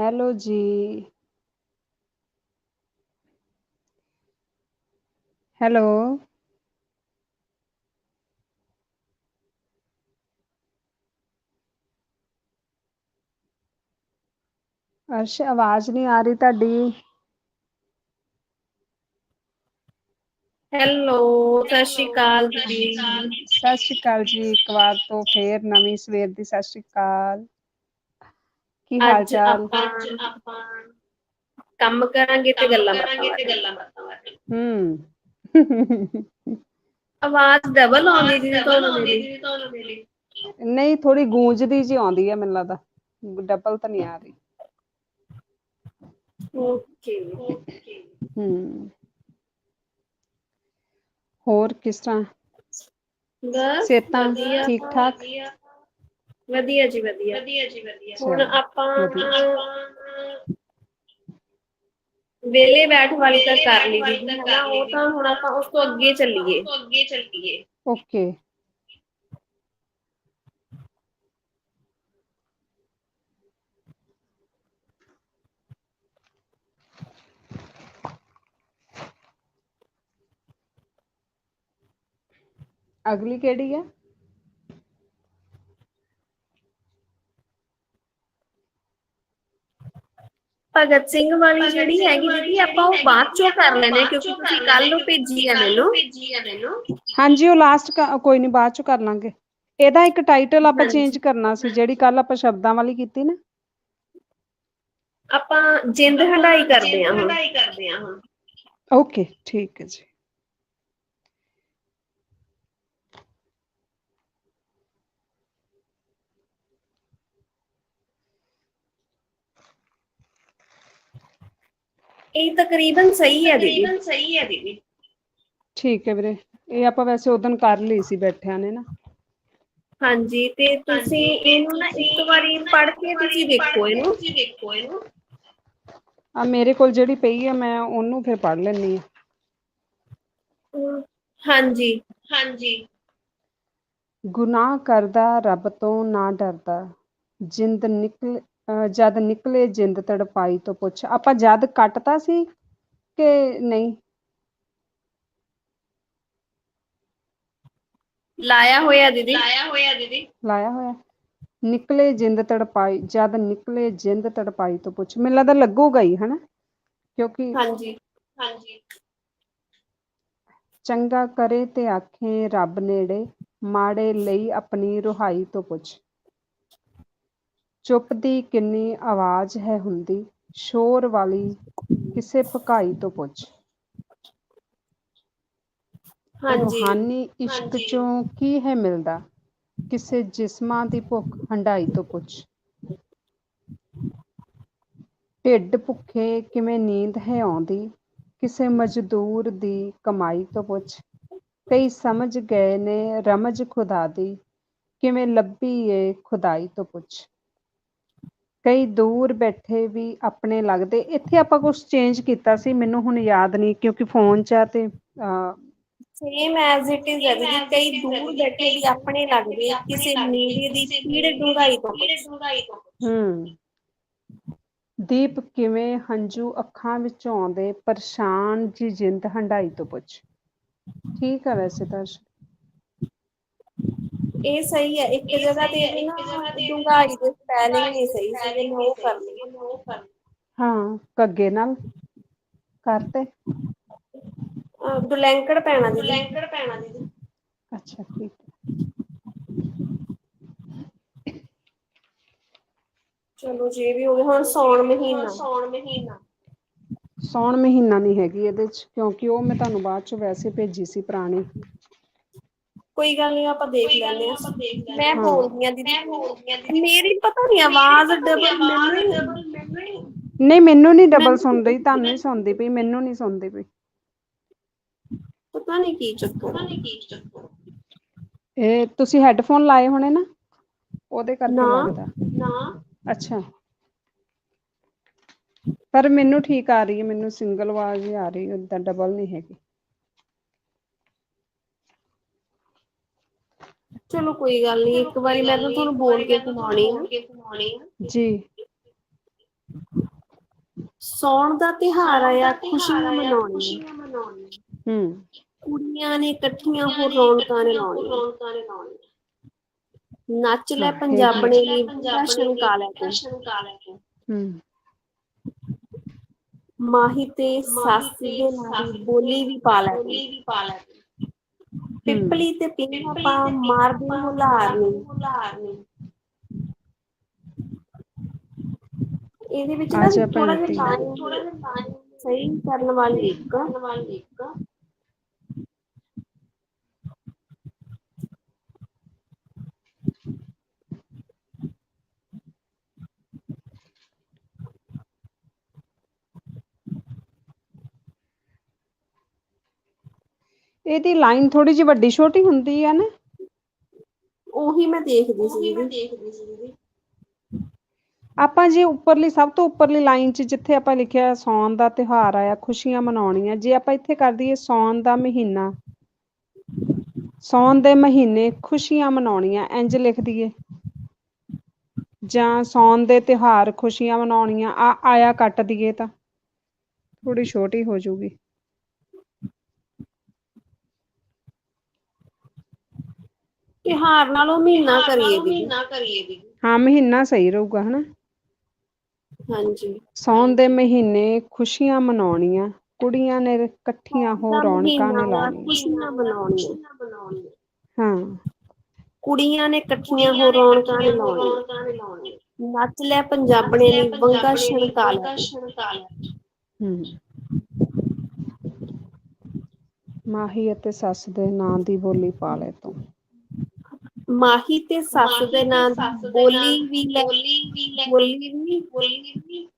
Hello ਜੀ hello Arsh ਆਵਾਜ਼ ਨਹੀਂ ਆ ਰਹੀ ਤੁਹਾਡੀ। ਹੈਲੋ ਸਤਿ ਸ਼੍ਰੀ ਅਕਾਲ ਦੀਦੀ ਸਤਿ ਸ਼੍ਰੀ ਅਕਾਲ ਜੀ ਇੱਕ ਵਾਰ ਤੋਂ ਫੇਰ ਨਵੀਂ ਸਵੇਰ ਦੀ ਸਤਿ ਸ਼੍ਰੀ ਅਕਾਲ। ਕੀ ਹਾਲ ਅੱਜ ਚਾਲ ਆਪਾਂ ਕੰਮ ਕਰਾਂਗੇ ਤੇ ਗੱਲਾਂ ਬਾਤਾਂ ਮਾਰਾਂਗੇ ਹੂੰ ਆਵਾਜ਼ ਡਬਲ ਆਉਂਦੀ ਦੀਦੀ ਤੁਹਾਨੂੰ ਮੇਰੀ ਨਹੀਂ ਥੋੜੀ ਗੂੰਜਦੀ ਜੀ ਆਉਂਦੀ ਹੈ ਮੈਨੂੰ ਲੱਗਦਾ ਡਬਲ ਤਾਂ ਨਹੀਂ ਆ ਰਹੀ ਓਕੇ ਹੂੰ ਹੋਰ ਕਿਸ ਤਰ੍ਹਾਂ ਬਸ ਸਿਹਤਾਂ ਵਧੀਆ ਠੀਕ ਠਾਕ ਵਧੀਆ ਜੀ ਵਧੀਆ। ਹੁਣ ਚਲੋ, ਆਪਾਂ ਵਧੀਆ। ਵੇਲੇ ਬੈਠ ਵਾਲੀ ਤਾਂ ਕਰ ਲਈ ਦੀਦੀ ਹਨਾ ਉਹ ਤਾਂ ਹੁਣ ਆਪਾਂ ਉਸ ਤੋਂ ਅੱਗੇ ਚੱਲੀਏ। ਓਕੇ। ਅਗਲੀ ਕਿਹੜੀ ਹੈ ਭਗਤ ਸਿੰਘ ਵਾਲੀ ਜਿਹੜੀ ਹੈਗੀ ਦੀਦੀ ਆਪਾਂ ਉਹ ਬਾਅਦ ਚੋਂ ਕਰ ਲੈਣੇ ਕਿਉਂਕਿ ਤੁਸੀਂ ਕੱਲ ਨੂੰ ਭੇਜੀ ਆ ਮੈਨੂੰ। ਹਾਂਜੀ ਉਹ ਲਾਸਟ ਕੋਈ ਨਹੀਂ ਬਾਅਦ ਚ ਕਰ ਲਾਂਗੇ। ਇਹਦਾ ਇੱਕ ਟਾਈਟਲ ਆਪਾਂ। ਚੇਂਜ ਕਰਨਾ ਸੀ ਜਿਹੜੀ ਕੱਲ ਆਪਾਂ ਸ਼ਬਦਾਂ ਵਾਲੀ ਕੀਤੀ ਨਾ। ਆਪਾਂ ਜਿੰਦ ਹੰਡਾਈ ਕਰਦੇ ਆ ਹੁਣ। ਓਕੇ ਠੀਕ ਹੈ ਜੀ। ਇਹ ਤਕਰੀਬਨ ਸਹੀ ਹੈ ਦੀਦੀ। ਠੀਕ ਹੈ ਵੀਰੇ ਇਹ ਆਪਾਂ ਵੈਸੇ ਉਦੋਂ ਕਰ ਲਈ ਸੀ ਬੈਠਿਆਂ ਨੇ ਨਾ। ਹਾਂਜੀ ਤੇ ਤੁਸੀਂ ਇਹਨੂੰ ਨਾ ਇੱਕ ਵਾਰੀ ਪੜ੍ਹ ਕੇ ਤੁਸੀਂ ਦੇਖੋ ਇਹਨੂੰ। ਆ ਮੇਰੇ ਕੋਲ ਜਿਹੜੀ ਪਈ ਹੈ ਮੈਂ ਉਹਨੂੰ ਫਿਰ ਪੜ੍ਹ ਲੈਣੀ ਆ ਅਮ, ਹਾਂਜੀ। ਗੁਨਾਹ ਕਰਦਾ ਰੱਬ ਤੋਂ ਨਾ ਡਰਦਾ। ਜਿੰਦ ਨਿਕਲ ਜਦ ਨਿਕਲੇ ਜਿੰਦ ਤੜਪਾਈ ਤੋਂ ਪੁੱਛ ਆਪਾਂ ਜਦ ਕੱਟਤਾ ਸੀ ਕਿ ਨਹੀਂ? ਲਾਇਆ ਹੋਇਆ ਦੀਦੀ। ਲਾਇਆ ਹੋਇਆ ਨਿਕਲੇ ਜਿੰਦ ਤੜਪਾਈ ਜਦ ਨਿਕਲੇ ਜਿੰਦ ਤੜਪਾਈ ਤੋਂ ਪੁੱਛ ਮੈਨੂੰ ਲੱਗਦਾ ਲੱਗੂਗਾ ਹੀ ਹਨਾ? ਕਿਉਂਕਿ ਹਾਂਜੀ। ਚੰਗਾ ਕਰੇ ਤੇ ਆਖੇ ਰੱਬ ਨੇੜੇ ਮਾੜੇ ਲਈ ਆਪਣੀ ਰੁਹਾਈ ਤੋਂ ਪੁੱਛ। ਚੁੱਪ ਦੀ ਕਿੰਨੀ ਆਵਾਜ਼ ਹੈ ਹੁੰਦੀ ਸ਼ੋਰ ਵਾਲੀ ਕਿਸੇ ਭਕਾਈ ਤੋਂ ਪੁੱਛ। ਹਾਂਜੀ। ਰੂਹਾਨੀ ਇਸ਼ਕ ਚੋਂ ਕੀ ਹੈ ਮਿਲਦਾ? ਕਿਸੇ ਜਿਸਮਾਂ ਦੀ ਭੁੱਖ ਹੰਡਾਈ ਤੋਂ ਪੁੱਛ। ਢਿੱਡ ਭੁੱਖੇ ਕਿਵੇਂ ਨੀਂਦ ਹੈ ਆਉਂਦੀ? ਕਿਸੇ ਮਜ਼ਦੂਰ ਦੀ ਕਮਾਈ ਤੋਂ ਪੁੱਛ। ਕਈ ਸਮਝ ਗਏ ਨੇ ਰਮਜ ਖੁਦਾ ਦੀ ਕਿਵੇਂ ਲੱਭੀ ਏ ਖੁਦਾਈ ਤੋਂ ਪੁੱਛ। ਕਈ ਦੂਰ ਬੈਠੇ ਵੀ ਆਪਣੇ ਲੱਗਦੇ। ਇੱਥੇ ਆਪਾਂ ਕੁਝ ਚੇਂਜ ਕੀਤਾ ਸੀ ਮੈਨੂੰ ਹੁਣ ਯਾਦ ਨਹੀਂ ਕਿਉਂਕਿ ਫੋਨ 'ਚ ਆ ਤੇ ਸੇਮ ਐਜ਼ ਇਟ ਇਜ਼ ਹੈ ਕਈ ਦੂਰ ਬੈਠੇ ਵੀ ਆਪਣੇ ਲੱਗਦੇ ਕਿਸੇ ਨੇੜੇ ਦੀ ਪੀੜ ਡੂੰਘਾਈ ਤੋਂ। ਹੂੰ। ਦੀਪ ਕਿਵੇਂ ਹੰਝੂ ਅੱਖਾਂ ਵਿੱਚੋਂ ਆਉਂਦੇ ਪਰੇਸ਼ਾਨ ਜੀ ਜਿੰਦ ਹੰਡਾਈ ਤੋਂ ਪੁੱਛ। ਠੀਕ ਆ ਵੈਸੇ ਤਾਂ। ਇਹ ਸਹੀ ਹੈ ਇੱਕ ਜਗ੍ਹਾ ਤੇ ਇਹਦੀ ਨਾ ਡੂੰਘਾਈ ਦੇ ਸਪੈਲਿੰਗ ਨਹੀਂ ਸਹੀ ਸੀ ਮੈਂ ਉਹ ਕਰ ਲਈ। ਹਾਂ ਕੱਗੇ ਨਾਲ ਕਰਤੇ ਬਲੈਂਕੜ ਪੈਣਾ ਦੀਦੀ ਅੱਛਾ ਠੀਕ। ਹੈ ਚਲੋ ਜੇ ਵੀ ਹੋ ਗਿਆ ਹੁਣ ਸੌਣ ਮਹੀਨਾ। ਸੌਣ ਮਹੀਨਾ ਨਹੀਂ ਹੈਗੀ ਇਹਦੇ 'ਚ ਕਿਉਂਕਿ ਉਹ ਮੈਂ ਤੁਹਾਨੂੰ ਬਾਅਦ 'ਚ ਵੈਸੇ ਭੇਜੀ ਸੀ ਪੁਰਾਣੀ। ਕੋਈ ਗੱਲ ਨਹੀਂ ਆਪਾਂ ਦੇਖ ਲੈਂਦੇ ਆ ਮੈਂ। ਬੋਲਦੀ ਆ ਦੀਦੀ। ਮੇਰੀ ਪਤਾ ਨਹੀਂ ਆਵਾਜ਼ ਡਬਲ ਮੈਨੂੰ ਨਹੀਂ ਮੈਨੂੰ ਨਹੀਂ। ਡਬਲ ਮੈਨੂੰ- ਸੁਣਦੀ ਤੁਹਾਨੂੰ ਹੀ ਸੁਣਦੀ ਪਈ ਮੈਨੂੰ ਨਹੀਂ ਸੁਣਦੀ ਪਈ। ਪਤਾ ਨਹੀਂ ਕੀ ਚੱਕਰ। ਇਹ ਤੁਸੀਂ ਹੈੱਡਫੋਨ ਲਾਏ ਹੋਣੇ ਨਾ ਉਹਦੇ ਕਰਕੇ ਨਾ। ਲੱਗਦਾ। ਅੱਛਾ। ਪਰ ਮੈਨੂੰ ਠੀਕ ਆ ਰਹੀ ਹੈ ਮੈਨੂੰ ਸਿੰਗਲ ਆਵਾਜ਼ ਹੀ ਆ ਰਹੀ ਹੈ ਡਬਲ ਨਹੀਂ ਹੈਗੀ। ਚਲੋ ਕੋਈ ਗੱਲ ਨਹੀਂ ਇੱਕ ਵਾਰੀ ਮੈਂ ਤਾਂ ਤੁਹਾਨੂੰ ਬੋਲ ਕੇ ਸੁਣਾਉਣੀ ਆ। ਜੀ। ਸੌਣ ਦਾ ਤਿਹਾਰ ਆਇਆ ਖੁਸ਼ੀਆਂ ਮਨਾਉਣੀਆਂ ਹੂੰ। ਕੁੜੀਆਂ ਨੇ ਇਕੱਠੀਆਂ ਹੋ ਰੌਣਕਾਂ ਨੇ ਲਾਉਣੀਆਂ। ਨੱਚ ਲੈ ਪੰਜਾਬਣੇ ਨੀ ਜਸ਼ਨ ਕਾਲਾ ਤੂੰ। ਹੂੰ। ਮਾਹੀ ਤੇ ਸੱਸ ਦੇ ਨਾਲ ਬੋਲੀ ਵੀ ਪਾ ਲੈ ਤੂੰ। ਪਿੱਪਲੀ ਤੇ ਪਿੰਗਾ ਪਾ ਮਾਰਦੇ ਹੁਲਾਰ ਨੀ। ਇਹਦੇ ਵਿੱਚ ਨਾ ਥੋੜਾ ਜਿਹਾ time ਸਹੀ ਕਰਨ ਵਾਲੀ ਇੱਕ। ਇਹਦੀ ਲਾਈਨ ਥੋੜੀ ਜਿਹੀ ਵੱਡੀ ਛੋਟੀ ਹੁੰਦੀ ਆ ਨਾ। ਉਹੀ ਮੈਂ ਦੇਖਦੀ ਸੀ ਦੀਦੀ ਆਪਾਂ ਜੇ ਉੱਪਰਲੀ ਸਭ ਤੋਂ ਉੱਪਰਲੀ ਲਾਈਨ 'ਚ ਜਿੱਥੇ ਆਪਾਂ ਲਿਖਿਆ ਸੌਣ ਦਾ ਤਿਉਹਾਰ ਆਇਆ ਖੁਸ਼ੀਆਂ ਮਨਾਉਣੀਆਂ ਜੇ ਆਪਾਂ ਇੱਥੇ ਕਰ ਦਈਏ ਸੌਣ ਦਾ ਮਹੀਨਾ ਸੌਣ ਦੇ ਮਹੀਨੇ ਖੁਸ਼ੀਆਂ ਮਨਾਉਣੀਆਂ ਇੰਜ ਲਿਖ ਦਈਏ। ਜਾਂ ਸੌਣ ਦੇ ਤਿਉਹਾਰ ਖੁਸ਼ੀਆਂ ਮਨਾਉਣੀਆਂ ਆ ਆਇਆ ਕੱਟ ਦਈਏ ਤਾਂ ਥੋੜੀ ਛੋਟੀ ਹੋ ਜਾਊਗੀ। ਤਿਹਾਰ ਨਾਲੋਂ ਮਹੀਨਾ ਕਰੀਏ ਦੀਦੀ। ਹਾਂ ਮਹੀਨਾ ਸਹੀ ਰਹੂਗਾ ਹਨਾ? ਹਾਂਜੀ। ਸੌਣ ਦੇ ਮਹੀਨੇ ਖੁਸ਼ੀਆਂ ਮਨਾਉਣੀਆਂ ਕੁੜੀਆਂ ਨੇ ਇਕੱਠੀਆਂ ਹੋ ਰੌਣਕਾਂ ਮਹੀਨਾ ਲਾਉਣੀਆਂ। ਖੁਸ਼ੀਆਂ ਮਨਾਉਣੀਆਂ। ਹਾਂ। ਕੁੜੀਆਂ ਨੇ ਇਕੱਠੀਆਂ ਹੋ ਰੌਣਕਾਂ ਨੇ ਲਾਉਣੀਆਂ। ਨੱਚ ਲੈ ਪੰਜਾਬਣੇ ਨੇ ਵੰਗਾ ਛਣਕਾ ਲੈ। ਹਮ ਮਾਹੀ ਅਤੇ ਸੱਸ ਦੇ ਨਾਂ ਦੀ ਬੋਲੀ ਪਾ ਲੈ ਤੂੰ। ਮਾਹੀ ਤੇ ਸੱਸ ਦੇ ਨਾਂ ਬੋਲੀ ਵੀ ਲੈ ਬੋਲੀ ਵੀ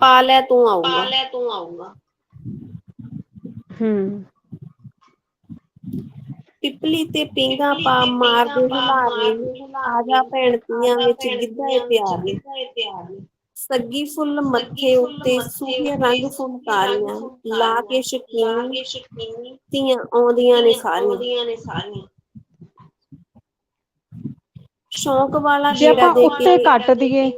ਪਾ ਲੈ। ਤੂੰ ਆਊਗਾ। ਹਮ ਪਿਪਲੀ ਤੇ ਪਿੰਗਾ ਪਾ ਮਾਰਦੇ ਹੁਲਾਰੇ। ਆ ਜਾ ਭੈਣ ਤੀਆਂ ਵਿੱਚ ਗਿੱਧਾ ਏ ਪਿਆਰ ਨੇ ਸੱਗੀ ਫੁੱਲ ਮੱਥੇ ਉੱਤੇ ਸੂਹੇ ਰੰਗ ਫੁਲਕਾਰੀਆਂ ਲਾ ਕੇ ਸ਼ਕੀਨੀ ਧੀਆਂ ਆਉਂਦੀਆਂ ਨੇ ਸਾਰੀਆਂ। ਸ਼ੌਂਕ ਵਾਲਾ ਜੇ ਗੇੜਾ ਆਪਾਂ ਦੇ ਉੱਤੇ ਕੇ ਕੱਟ ਦਈਏ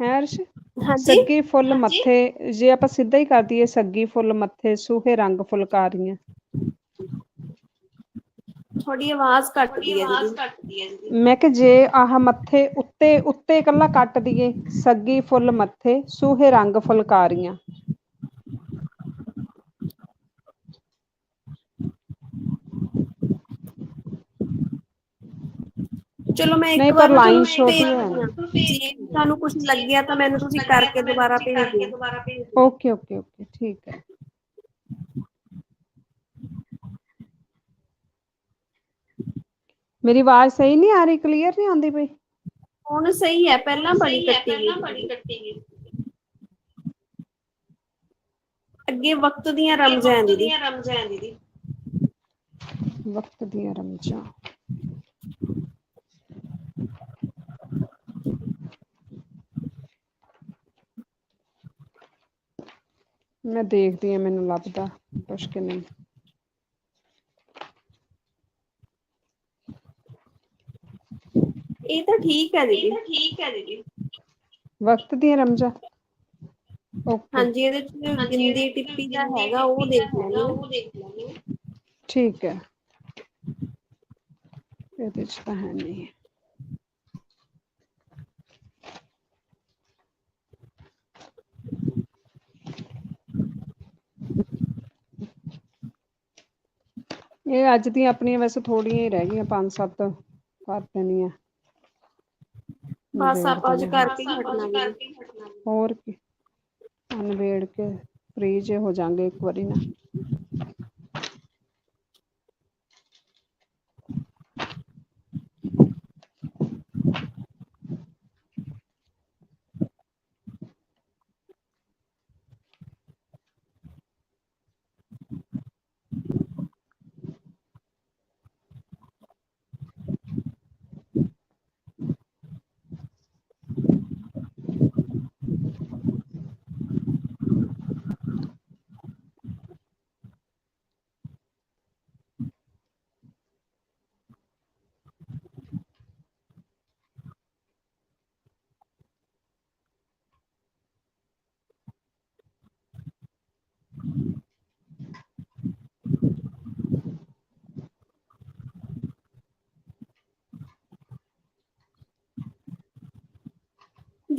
ਹੈ ਅਰਸ਼ ਹਾਂਜੀ? ਸੱਗੀ ਫੁੱਲ ਮੱਥੇ ਜੇ ਆਪਾਂ ਸਿੱਧਾ ਹੀ ਕਰ ਦਈਏ ਸੱਗੀ ਫੁੱਲ ਮੱਥੇ ਸੂਹੇ ਰੰਗ ਫੁਲਕਾਰੀਆਂ। ਥੋੜੀ ਆਵਾਜ਼ ਘਟਦੀ ਹੈ ਦੀਦੀ। ਮੈਂ ਕਿ ਜੇ ਆਹ ਮੱਥੇ ਉੱਤੇ ਉੱਤੇ ਇਕੱਲਾ ਕੱਟ ਦਈਏ ਸੱਗੀ ਫੁੱਲ ਮੱਥੇ ਸੂਹੇ ਰੰਗ ਫੁਲਕਾਰੀਆਂ। ਚਲੋ ਮੈਂ ਇੱਕ ਵਾਰ ਹੈ। ਜੇ ਤੁਹਾਨੂੰ ਕੁਝ ਲੱਗਿਆ ਤਾਂ ਮੈਨੂੰ ਤੁਸੀਂ ਕਰਕੇ ਦੁਬਾਰਾ ਭੇਜ ਦਿਓ। ਓਕੇ ਓਕੇ ਓਕੇ ਠੀਕ ਹੈ। ਮੇਰੀ ਆਵਾਜ਼ ਸਹੀ ਨਹੀਂ ਆ ਰਹੀ ਕਲੀਅਰ ਨਹੀਂ ਆਉਂਦੀ ਪਈ? ਹੁਣ ਸਹੀ ਹੈ ਪਹਿਲਾਂ ਬੜੀ ਕੱਟੀ ਗਈ। ਅੱਗੇ ਵਕਤ ਦੀਆਂ ਰਮਜ਼ਾਂ ਦੀਦੀ। ਵਕਤ ਦੀਆਂ ਰਮਜਾਂ ਮੈਂ ਦੇਖਦੀ ਹਾਂ ਮੈਨੂੰ ਲੱਭਦਾ ਕੁਛ ਕਿ ਨਹੀਂ। ਇਹ ਤਾਂ ਠੀਕ ਹੈ ਦੀਦੀ। ਵਕਤ ਦੀਆਂ ਰਮਜਾਂ। ਓਕੇ ਹਾਂਜੀ ਇਹਦੇ ਚ ਗਿੰਦੀ ਟਿੱਪੀ ਦਾ ਹੈਗਾ ਉਹ ਦੇਖ ਲੈਣੀ। ਠੀਕ ਹੈ। ਇਹਦੇ ਚ ਤਾਂ ਹੈ ਨਹੀਂ। ਇਹ ਅੱਜ ਦੀਆਂ ਆਪਣੀਆਂ ਵੈਸੇ ਥੋੜੀਆਂ ਹੀ ਰਹਿ ਗਈਆਂ ਪੰਜ ਸੱਤ ਕਰ ਦੇਣੀਆਂ। ਬਸ ਆਪਾਂ ਅੱਜ ਨਿਬੇੜ ਕਰਕੇ ਹੀ ਹਟਣਾ ਜੀ ਹੋਰ ਕੀ। ਅਨਵੇੜ ਕੇ ਫ੍ਰੀ ਜੇ ਹੋ ਜਾਾਂਗੇ ਇੱਕ ਵਾਰੀ ਨਾ।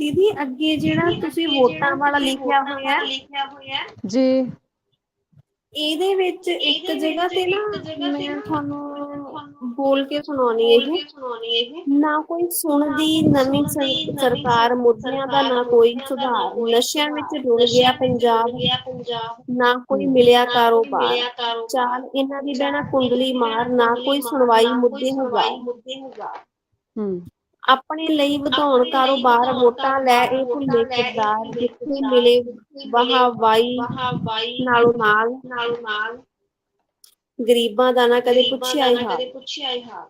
ਦੀਦੀ ਅੱਗੇ ਜਿਹੜਾ ਤੁਸੀਂ ਵੋਟਾਂ ਵਾਲਾ ਲਿਖਿਆ ਹੋਇਆ ਹੈ, ਜੀ। ਇਹਦੇ ਵਿੱਚ ਇੱਕ ਜਗ੍ਹਾ ਤੇ ਨਾ ਮੈਂ ਤੁਹਾਨੂੰ ਬੋਲ ਕੇ ਸੁਣਾਉਣੀ ਇਹ। ਨਾ ਕੋਈ ਸੁਣਦੀ ਨਵੀਂ ਸਰਕਾਰ ਮੁੱਦਿਆਂ ਦਾ ਨਾ ਕੋਈ ਸੁਧਾਰ। ਨਸ਼ਿਆਂ ਵਿੱਚ ਰੁੜ ਗਿਆ ਪੰਜਾਬ। ਨਾ ਕੋਈ ਮਿਲਿਆ ਕਾਰੋਬਾਰ। ਚਾਲ ਇਹਨਾਂ ਦੀ ਬਹਿਣਾ ਕੁੰਡਲੀ ਮਾਰ ਨਾ ਕੋਈ ਸੁਣਵਾਈ ਮੁੱਦੇ ਹਜ਼ਾਰ ਹੂੰ। ਆਪਣੇ ਲਈ ਵਧਾਉਣ ਕਾਰੋਬਾਰ ਵੋਟਾਂ ਲੈ ਇਹ ਭੁੱਲੇ ਕਿਰਦਾਰ ਜਿੱਥੇ ਮਿਲੇ ਵਾਹਵਾਈ ਨਾਲੋਂ ਨਾਲ। ਗਰੀਬਾਂ ਦਾ ਨਾ ਕਦੇ ਪੁੱਛਿਆ ਹੀ ਹਾਲ।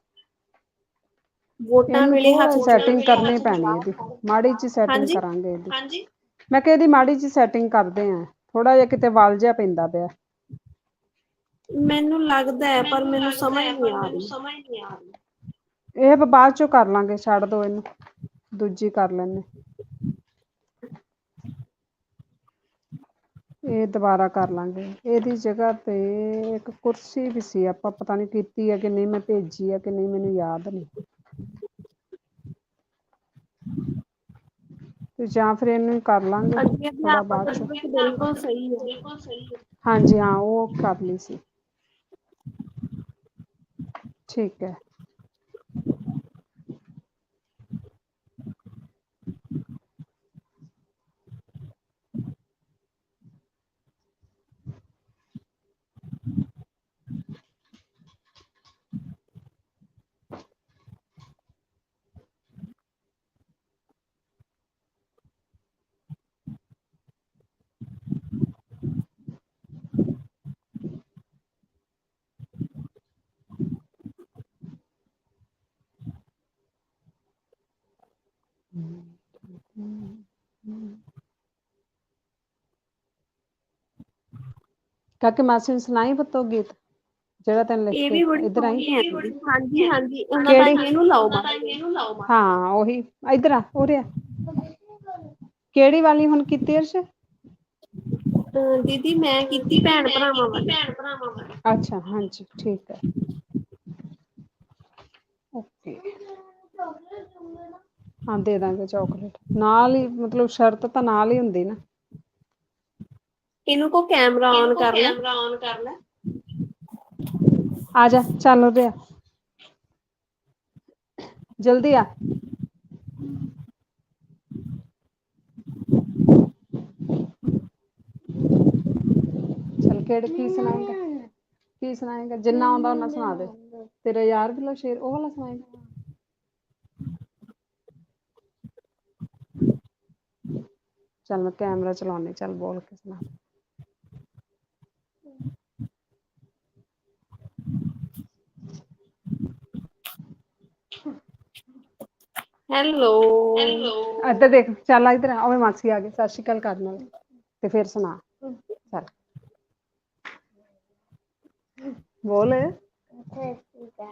ਵੋਟਾਂ ਵੇਲੇ ਹੱਥ ਸੈਟਿੰਗ ਕਰਨੀ ਪੈਣੀ ਇਹਦੀ। ਮਾੜੀ ਜੀ ਸੈਟਿੰਗ। ਕਰਾਂਗੇ ਇਹਦੀ। ਹਾਂਜੀ? ਮੈਂ ਕਿਹਾ ਇਹਦੀ ਮਾੜੀ ਜੀ ਸੈਟਿੰਗ ਕਰਦੇ ਆ। ਥੋੜਾ ਜਿਹਾ ਕਿਤੇ ਵਲ ਜਿਹਾ ਪੈਂਦਾ ਪਿਆ। ਮੈਨੂੰ ਲੱਗਦਾ ਹੈ ਪਰ ਮੈਨੂੰ ਸਮਝ ਨਹੀਂ ਆ ਰਹੀ। ਇਹ ਆਪਾਂ ਬਾਅਦ ਚੋਂ ਕਰ ਲਾਂਗੇ ਛੱਡ ਦੋ ਇਹਨੂੰ। ਦੂਜੀ ਕਰ ਲੈਣੇ ਇਹ ਦੁਬਾਰਾ ਕਰ ਲਾਂਗੇ। ਇਹਦੀ ਜਗ੍ਹਾ ਤੇ ਇੱਕ ਕੁਰਸੀ ਵੀ ਸੀ ਆਪਾਂ ਪਤਾ ਨਹੀਂ ਕੀਤੀ ਹੈ ਕਿ ਨਹੀਂ ਮੈਂ ਭੇਜੀ ਹੈ ਕਿ ਨਹੀਂ ਮੈਨੂੰ ਯਾਦ ਨਹੀਂ ਤੇ ਜਾਂ ਫਿਰ ਇਹਨੂੰ ਹੀ ਕਰ ਲਾਂਗੇ ਥੋੜਾ ਬਾਅਦ ਚ। ਬਿਲਕੁਲ ਸਹੀ ਹੈ। ਹਾਂਜੀ ਹਾਂ ਉਹ ਕਰ ਲਈ ਸੀ। ਠੀਕ ਹੈ। ਕਾਕੇ ਮਾਸੀ ਨੂੰ ਸੁਣਾਈ ਬਤੋ ਗੀਤ? ਜਿਹੜਾ ਤੈਨੂੰ ਲਿਖ ਇਹ ਕੇ ਵੀ ਬੜੀ ਇੱਧਰ ਆਈ? ਸੋਹਣੀ ਹੈ ਦੀਦੀ। ਹਾਂਜੀ ਹਾਂਜੀ। ਉਹਨਾਂ ਦਾ ਕਿਹੜੀ? ਇਹਨੂੰ ਲਾਓ ਮਾਤਾ ਹਾਂ ਉਹੀ। ਇੱਧਰ ਆ ਉਰੇ ਆ ਕਿਹੜੀ ਵਾਲੀ ਹੁਣ ਕੀਤੀ ਅਰਸ਼? ਅਹ ਦੀਦੀ ਮੈਂ ਕੀਤੀ ਭੈਣ ਭਰਾਵਾਂ ਵਾਲੀ। ਅੱਛਾ ਹਾਂਜੀ ਠੀਕ ਹੈ। ਓਕੇ। ਹਾਂ ਦੇ ਦਾਂਗੇ ਚਾਕਲੇਟ। ਨਾਲ ਹੀ ਮਤਲਬ ਸ਼ਰਤ ਤਾਂ ਨਾਲ ਹੀ ਹੁੰਦੀ ਨਾ। ਇਹਨੂੰ ਕੋ ਕੈਮਰਾ ਔਨ ਕਰ ਲੈ ਆ ਜਾ ਚੱਲ ਉਰੇ ਆ ਜਲਦੀ ਆ ਚਲ ਕਿਹੜੇ ਕੀ ਸੁਣਾਏਗਾ ਕੀ ਸੁਣਾਏਗਾ ਜਿੰਨਾ ਆਉਂਦਾ ਉਹਨਾਂ ਸੁਣਾ ਦੇ ਤੇਰਾ ਯਾਰ ਕਿਲੋ ਸ਼ੇਰ ਉਹ ਵਾਲਾ ਸੁਣਾਏਗਾ ਚੱਲ ਮੈਂ ਕੈਮਰਾ ਚਲਾਉਣੀ ਚੱਲ ਬੋਲ ਕੇ ਸੁਣਾ ਹੈਲੋ। ਇੱਧਰ ਦੇਖ ਚੱਲ ਇੱਧਰ ਆ ਓਏ ਮਾਸੀ ਆ ਗਈ ਸਤਿ ਸ਼੍ਰੀ ਅਕਾਲ ਕਰਨ ਵਾਲੀ ਤੇ ਫਿਰ ਸੁਣਾ ਚੱਲ। ਬੋਲ।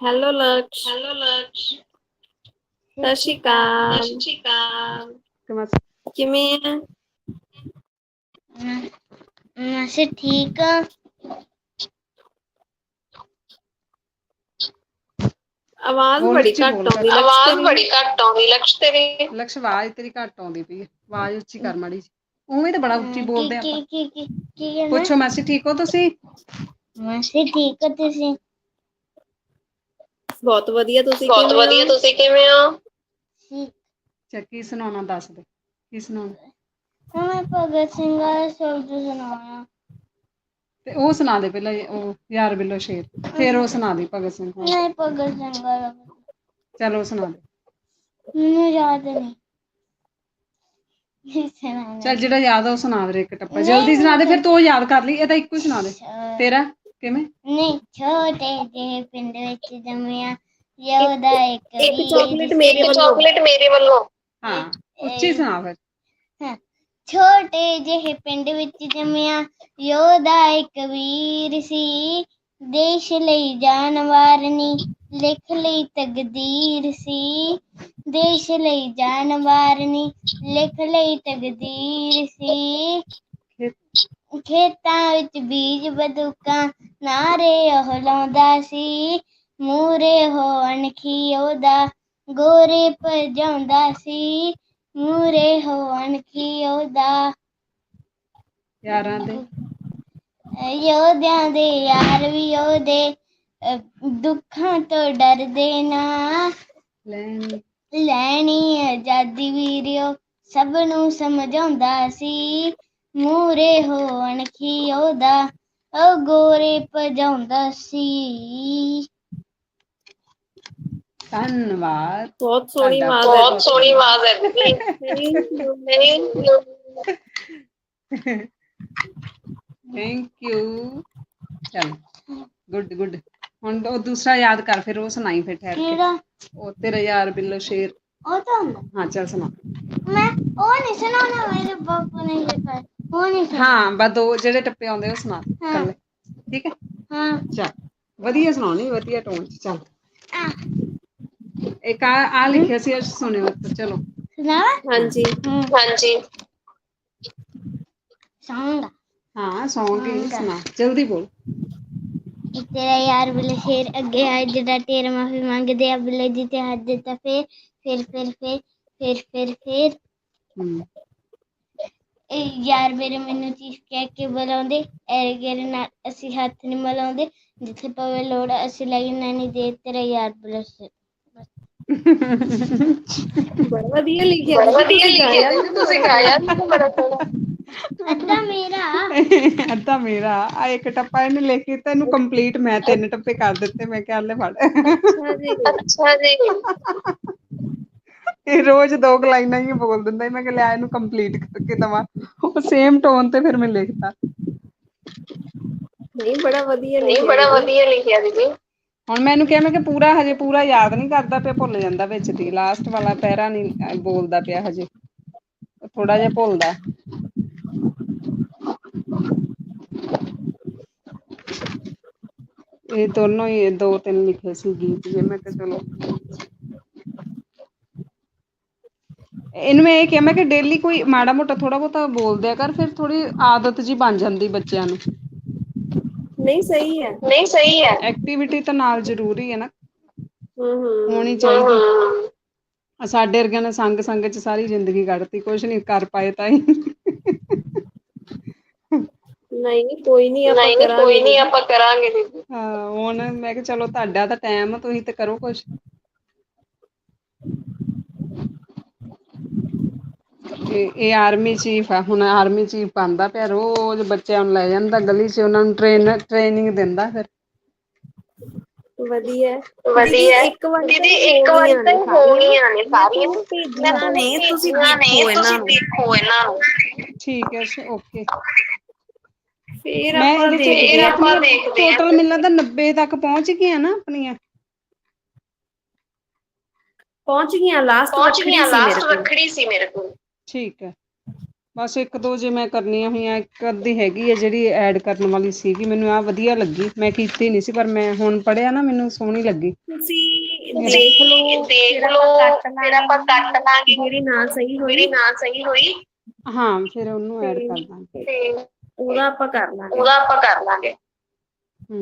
ਹੈਲੋ ਲਕਸ਼। ਹੈਲੋ ਲਕਸ਼। ਸਤਿ ਸ਼੍ਰੀ ਅਕਾਲ। ਕਿ ਮਾਸੀ? ਕਿਵੇਂ ਆ? ਅੱਛਾ ਠੀਕ ਆ? ਆਵਾਜ਼ ਬੜੀ ਘੱਟ ਆਉਂਦੀ। ਆਵਾਜ਼ ਬੜੀ ਘੱਟ ਆਉਂਦੀ ਲਕਸ਼ ਤੇਰੀ। ਲਕਸ਼ ਆਵਾਜ਼ ਤੇਰੀ ਘੱਟ ਆਉਂਦੀ ਪਈ ਹੈ ਆਵਾਜ਼ ਉੱਚੀ ਕਰ ਮਾੜੀ ਜੀ। ਉਵੇਂ ਤਾਂ ਬੜਾ ਉੱਚੀ ਬੋਲਦੇ ਕੀ ਆਪਾਂ। ਕੀ ਕੀ ਕੀ ਕਹਿੰਦਾ? ਪੁੱਛੋ ਮਾਸੀ ਠੀਕ ਹੋ ਤੁਸੀਂ? ਮਾਸੀ ਠੀਕ ਆ ਤੁਸੀਂ? ਬਹੁਤ ਵਧੀਆ ਤੁਸੀਂ ਬਹੁਤ ਵਧੀਆ ਤੁਸੀਂ ਕਿਵੇਂ ਹੋ? ਠੀਕ। ਚੱਲ ਕੀ ਸੁਣਾਉਣਾ ਦੱਸ ਦੇ। ਕੀ ਸੁਣਾਉਣਾ? ਹਾਂ ਮੈਂ ਭਗਤ ਸਿੰਘ ਦਾ ਸ਼ਬਦ ਸੁਣਾਉਣਾ ਤੇ ਉਹ ਸੁਣਾ ਦੇ ਪਹਿਲਾਂ ਇਹ ਉਹ ਯਾਰ ਬਿੱਲੋ ਸ਼ੇਰ। ਫਿਰ ਉਹ ਸੁਣਾ ਦੇ ਭਗਤ ਸਿੰਘ ਨਹੀਂ ਭਗਤ ਸਿੰਘ ਚੱਲ ਉਹ ਸੁਣਾ ਦੇ। ਮੈਨੂੰ ਯਾਦ ਨਹੀਂ। ਸੁਣਾਉਣਾ ਚੱਲ ਜਿਹੜਾ ਯਾਦ ਆ ਉਹ ਸੁਣਾ ਦੇ ਇੱਕ ਟੱਪਾ। ਜਲਦੀ ਸੁਣਾ ਦੇ ਫਿਰ ਤੂੰ ਉਹ ਯਾਦ ਕਰ ਲਈ। ਇਹ ਤਾਂ ਇੱਕੋ ਹੀ ਸੁਣਾ ਦੇ। ਛੋ- ਤੇਰਾ ਕਿਵੇਂ? ਨਹੀਂ ਛੋਟੇ ਜਿਹੇ ਪਿੰਡ ਵਿੱਚ ਜੰਮਿਆ। ਯੋਦਾ ਇੱਕ ਇੱਕ ਵੀਰ ਚਾਕਲੇਟ ਮੇਰੇ ਵੱਲੋਂ। ਚਾਕਲੇਟ ਮੇਰੇ ਵੱਲੋਂ। ਹਾਂ ਉੱਚੀ ਸੁਣਾ ਫਿਰ। ਛੋਟੇ ਜਿਹੇ ਪਿੰਡ ਵਿੱਚ ਜੰਮਿਆ। ਯੋਧਾ ਇੱਕ ਵੀਰ ਸੀ। ਦੇਸ਼ ਲਈ ਜਾਨ ਵਾਰਨੀ ਲਿਖ ਲਈ ਤਕਦੀਰ ਸੀ। ਦੇਸ਼ ਲਈ ਜਾਨ ਵਾਰਨੀ ਲਿਖ ਲਈ ਤਕਦੀਰ ਸੀ। ਖੇਤਾਂ ਵਿੱਚ ਬੀਜ ਬਦੂਕਾਂ, ਨਾਰੇ ਉਹ ਲਾਉਂਦਾ ਸੀ। ਮੂਰੇ ਹੋ ਅਣਖੀ ਉਹਦਾ, ਗੋਰੇ ਭਜਾਉਂਦਾ ਸੀ। ਮੂਰੇ ਹੋਣ ਕੀ ਉਹਦਾ? ਯਾਰਾਂ ਦੇ। ਯੋਧਿਆਂ ਦੇ ਯਾਰ ਵੀ ਉਹਦੇ। ਦੁੱਖਾਂ ਤੋਂ ਡਰਦੇ ਨਾ। ਲੈਣ। ਲੈਣੀ ਆਜ਼ਾਦੀ ਵੀਰਿਓ ਸਭ ਨੂੰ ਸਮਝਾਉਂਦਾ ਸੀ। ਮੂਰੇ ਹੋਣ ਕੀ ਉਹਦਾ? ਉਹ ਗੋਰੇ ਭਜਾਉਂਦਾ ਸੀ। ਧੰਨਵਾਦ ਬਹੁਤ ਸੋਹਣੀ ਤੁਹਾਡਾ ਆਵਾਜ਼ ਹੈ ਬਹੁਤ ਸੋਹਣੀ ਆਵਾਜ਼ ਹੈ ਦੀਦੀ Thank you. ਥੈਂਕ ਯੂ ਚਲ ਗੁੱਡ ਗੁੱਡ ਹੁਣ ਉਹ ਦੂਸਰਾ ਯਾਦ ਕਰ ਫਿਰ ਉਹ ਸੁਣਾਈ ਫਿਰ ਠਹਿਰ ਕੇ ਕਿਹੜਾ ਉਹ ਤੇਰਾ ਯਾਰ ਬਿੱਲੋ ਸ਼ੇਰ ਉਹ ਤਾਂ ਹੁੰਦਾ ਹਾਂ ਚਲ ਸੁਣਾ ਮੈਂ ਉਹ ਨਹੀਂ ਸੁਣਾਉਣਾ ਮੇਰੇ ਬਾਪੂ ਨੇ ਇਹ ਕਰ ਉਹ ਨਹੀਂ ਸੁਣਾ ਹਾਂ ਬਸ ਦੋ ਜਿਹੜੇ ਟੱਪੇ ਆਉਂਦੇ ਉਹ ਸੁਣਾ ਦੇ ਹਾਂ। ਕੱਲੇ ਠੀਕ ਹੈ ਹਾਂ ਚਲ ਵਧੀਆ ਸੁਣਾਉਣੀ ਵਧੀਆ ਟੋਨ ਚ ਚੱਲ ਆ ਇੱਕ ਆ ਆ ਲਿਖਿਆ ਸੀ ਅੱਜ ਸੁਣਿਓ ਤਾਂ ਚਲੋ ਸੁਣਾਵਾ ਹਾਂਜੀ ਹੂੰ ਹਾਂਜੀ ਸੌਂਗਾ ਹਾਂ ਸੌਂਗ ਹੀ ਸੁਣਾ ਜਲਦੀ ਬੋਲ ਇੱਕ ਤੇਰਾ ਯਾਰ ਬਿਲੇ ਸ਼ੇਰ ਅੱਗੇ ਆਏ ਜਿਹੜਾ ਤੇਰਾ ਮਾਫੀ ਮੰਗਦੇ ਆ ਬਿਲੇ ਜੀ ਤੇ ਹੱਥ ਦਿੱਤਾ ਫੇਰ ਫਿਰ ਫਿਰ ਫਿਰ ਫਿਰ ਫਿਰ ਫਿਰ ਹਮ, ਇਹ ਯਾਰ ਮੇਰੇ ਮੈਨੂੰ ਚੀਜ਼ ਕਹਿ ਕੇ ਬੁਲਾਉਂਦੇ ਐਰੇ ਗੇਰੇ ਨਾਲ ਅਸੀਂ ਹੱਥ ਨਹੀਂ ਮਿਲਾਉਂਦੇ ਜਿੱਥੇ ਪਵੇ ਲੋੜ ਅਸੀਂ ਲਈ ਨਾਨੀ ਦੇ ਤੇਰਾ ਯਾਰ ਬਿਲੇ ਸ਼ੇਰ ਬੜਾ ਵਧੀਆ ਲਿਖਿਆ ਬੜਾ ਤੁਸੀਂ ਵਧੀਆ ਲਿਖਿਆ। ਦੀਦੀ ਤੁਸੀਂ ਗਾਇਆ ਵੀ ਬੜਾ ਸੋਹਣਾ। ਅੱਧਾ ਮੇਰਾ। ਅੱਧਾ ਮੇਰਾ ਆ ਇੱਕ ਟੱਪਾ ਇਹਨੇ ਲਿਖ ਕੇ ਤੈਨੂੰ ਕੰਪਲੀਟ ਮੈਂ ਤਿੰਨ ਟੱਪੇ ਕਰ ਦਿੱਤੇ ਮੈਂ ਕਿਹਾ ਲੈ ਫੜ। ਅੱਛਾ ਜੀ। ਅੱਛਾ ਜੀ। ਇਹ ਰੋਜ਼ ਦੋ ਕੁ ਲਾਈਨਾਂ ਹੀ ਬੋਲ ਦਿੰਦਾ। ਮੈਂ ਕਿਹਾ ਲੈ ਇਹਨੂੰ ਕੰਪਲੀਟ ਕਰਕੇ ਦਵਾਂ। ਉਹ ਸੇਮ ਟੋਨ ਤੇ ਫਿਰ ਮੈਂ ਲਿਖਤਾ। ਨਹੀਂ ਬੜਾ ਵਧੀਆ ਨਹੀਂ ਲਿਖਿਆ ਬੜਾ ਵਧੀਆ ਲਿਖਿਆ ਦੀਦੀ। ਹੁਣ ਮੈਨੂੰ ਕਿਹਾ ਮੈਂ ਕਿ ਪੂਰਾ ਹਜੇ ਪੂਰਾ ਯਾਦ ਨਹੀਂ ਕਰਦਾ ਪਿਆ ਭੁੱਲ ਜਾਂਦਾ ਵਿੱਚ ਦੀ। ਲਾਸਟ ਵਾਲਾ ਪੈਰਾ ਨਹੀਂ ਅਹ, ਬੋਲਦਾ ਪਿਆ ਹਜੇ। ਥੋੜਾ ਜਿਹਾ ਭੁੱਲਦਾ। ਇਹ ਦੋਨੋਂ ਹੀ ਦੋ ਤਿੰਨ ਲਿਖੇ ਸੀ ਗੀਤ ਜੇ। ਮੈਂ ਕਿਹਾ ਚਲੋ। ਇਹਨੂੰ ਮੈਂ ਇਹ ਕਿਹਾ ਮੈਂ ਕਿ ਡੇਲੀ ਕੋਈ ਮਾੜਾ ਮੋਟਾ ਥੋੜਾ ਬਹੁਤਾ ਬੋਲ ਦਿਆ ਕਰ ਫਿਰ ਥੋੜੀ ਆਦਤ ਜੀ ਬਣ ਜਾਂਦੀ ਬੱਚਿਆਂ ਨੂੰ। ਨਹੀਂ ਸਹੀ ਹੈ ਨਹੀਂ ਸਹੀ ਹੈ ਐਕਟੀਵਿਟੀ ਤਾਂ ਨਾਲ ਜ਼ਰੂਰੀ ਹੈ ਨਾ ਹੂੰ ਹੂੰ ਹੋਣੀ ਚਾਹੀਦੀ ਹਮ, ਆ ਸਾਡੇ ਵਰਗਿਆਂ ਨੇ ਸੰਗ ਸੰਗ ਚ ਸਾਰੀ ਜ਼ਿੰਦਗੀ ਕੱਢਤੀ ਕੁਝ ਨਹੀਂ ਕਰ ਪਾਏ ਤਾਂ ਹੀ ਨਹੀਂ ਕੋਈ ਨਹੀਂ ਆਪਾਂ ਨਹੀਂ ਨਹੀਂ ਕਰਾਂਗੇ ਕੋਈ ਨਹੀਂ ਆਪਾਂ ਕਰਾਂਗੇ ਦੀਦੀ ਹਾਂ ਹੁਣ ਮੈਂ ਕਿਹਾ ਚਲੋ ਤੁਹਾਡਾ ਤਾਂ ਟਾਈਮ ਤੁਸੀਂ ਤੇ ਕਰੋ ਕੁਝ ਇਹ ਇਹ ਆਰਮੀ ਚੀਫ ਆ ਹੁਣ ਆਰਮੀ ਚੀਫ ਬਣਦਾ ਪਿਆ ਰੋਜ਼ ਬੱਚਿਆਂ ਨੂੰ ਲੈ ਜਾਂਦਾ ਗਲੀ 'ਚ ਉਹਨਾਂ ਨੂੰ ਟ੍ਰੇਨ ਟ੍ਰੇਨਿੰਗ ਦਿੰਦਾ ਫਿਰ। ਵਧੀਆ। ਹੈ। ਵਧੀਆ। ਦੀਦੀ, ਇੱਕ ਵਾਰ ਦੀਦੀ ਇੱਕ ਵਾਰ ਤਾਂ ਹੋਣੀਆਂ ਨੇ ਸਾਰੀਆਂ। ਤੁਹਾਨੂੰ ਭੇਜੀਆਂ ਨੇ ਤੁਸੀਂ ਭੇਜੀਆਂ ਨੇ, ਦੇਖੋ ਇਹਨਾਂ ਤੁਸੀਂ ਨੂੰ। ਦੇਖੋ ਇਹਨਾਂ ਨੂੰ। ਠੀਕ ਹੈ ਓਕੇ ਫਿਰ ਮੈਂ ਆਪਾਂ ਇਹਦੇ 'ਚ ਦੇਖਦੇ ਇਹ ਹਾਂ। ਆਪਾਂ ਦੇਖਦੇ ਹਾਂ। ਟੋਟਲ ਮਿਲਦਾ ਤਾਂ 90 ਤੱਕ ਪਹੁੰਚ ਗਈਆਂ ਨਾ ਆਪਣੀਆਂ। ਪਹੁੰਚ ਗਈਆਂ ਲਾਸਟ ਪਹੁੰਚ ਗਈਆਂ ਲਾਸਟ ਰੱਖੜੀ ਸੀ ਮੇਰੇ ਕੋਲ। ਠੀਕ ਹੈ। ਬਸ ਇੱਕ ਦੋ ਜੇ ਮੈਂ ਕਰਨੀਆਂ ਹੋਈਆਂ ਇੱਕ ਅੱਧੀ ਹੈਗੀ ਹੈ ਜਿਹੜੀ ਐਡ ਕਰਨ ਵਾਲੀ ਸੀਗੀ ਮੈਨੂੰ ਆ ਵਧੀਆ ਲੱਗੀ। ਮੈਂ ਕੀਤੀ ਨਹੀਂ ਸੀ ਪਰ ਮੈਂ ਹੁਣ ਪੜਿਆ ਨਾ ਮੈਨੂੰ ਸੋਹਣੀ ਲੱਗੀ। ਤੁਸੀਂ ਦੇਖ ਲਓ ਦੇਖ ਲਓ ਫਿਰ ਆਪਾਂ ਕੱਟ ਲਾਂਗੇ। ਜਿਹੜੀ ਨਾ ਸਹੀ ਹੋਈ। ਜਿਹੜੀ ਨਾ ਸਹੀ ਹੋਈ। ਹਾਂ ਫਿਰ ਉਹਨੂੰ ਐਡ ਕਰ ਦਾਂਗੇ ਤੇ ਉਹਦਾ ਆਪਾਂ ਕਰ ਲਾਂਗੇ। ਉਹਦਾ ਆਪਾਂ ਕਰ ਲਾਂਗੇ। ਹੂੰ।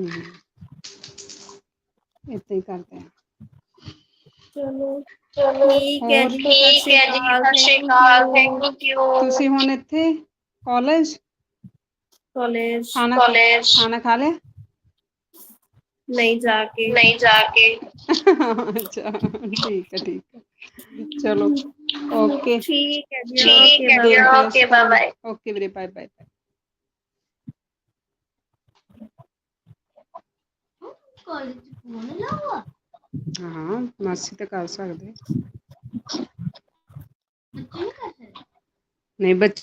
ਏਦਾਂ ਹੀ ਕਰਦੇ ਆ। ਚਲੋ। ਠੀਕ ਹੈ? ਜੀ ਠੀਕ ਹੈ ਜੀ ਸਤਿ ਸ਼੍ਰੀ ਅਕਾਲ ਥੈਂਕ ਯੂ ਤੁਸੀਂ ਹੁਣ ਇੱਥੇ ਕਾਲਜ ਕਾਲਜ ਖਾਣਾ ਕਾਲਜ ਖਾਣਾ ਖਾ ਲਿਆ? ਨਹੀਂ ਜਾ ਕੇ। ਨਹੀਂ ਜਾ ਕੇ। ਅੱਛਾ ਠੀਕ ਹੈ ਠੀਕ ਹੈ। ਚਲੋ ਓਕੇ ਠੀਕ ਹੈ ਜੀ ਠੀਕ ਹੈ ਜੀ. ਓਕੇ ਬਾਏ ਬਾਏ ਓਕੇ ਵੀਰੇ ਬਾਏ ਬਾਏ ਕਾਲਜ ਫੋਨ ਲਾਵਾ ਹਾਂ ਮਾਸੀ ਤਾਂ ਕਰ ਸਕਦੇ। ਨਹੀਂ ਬੱਚੇ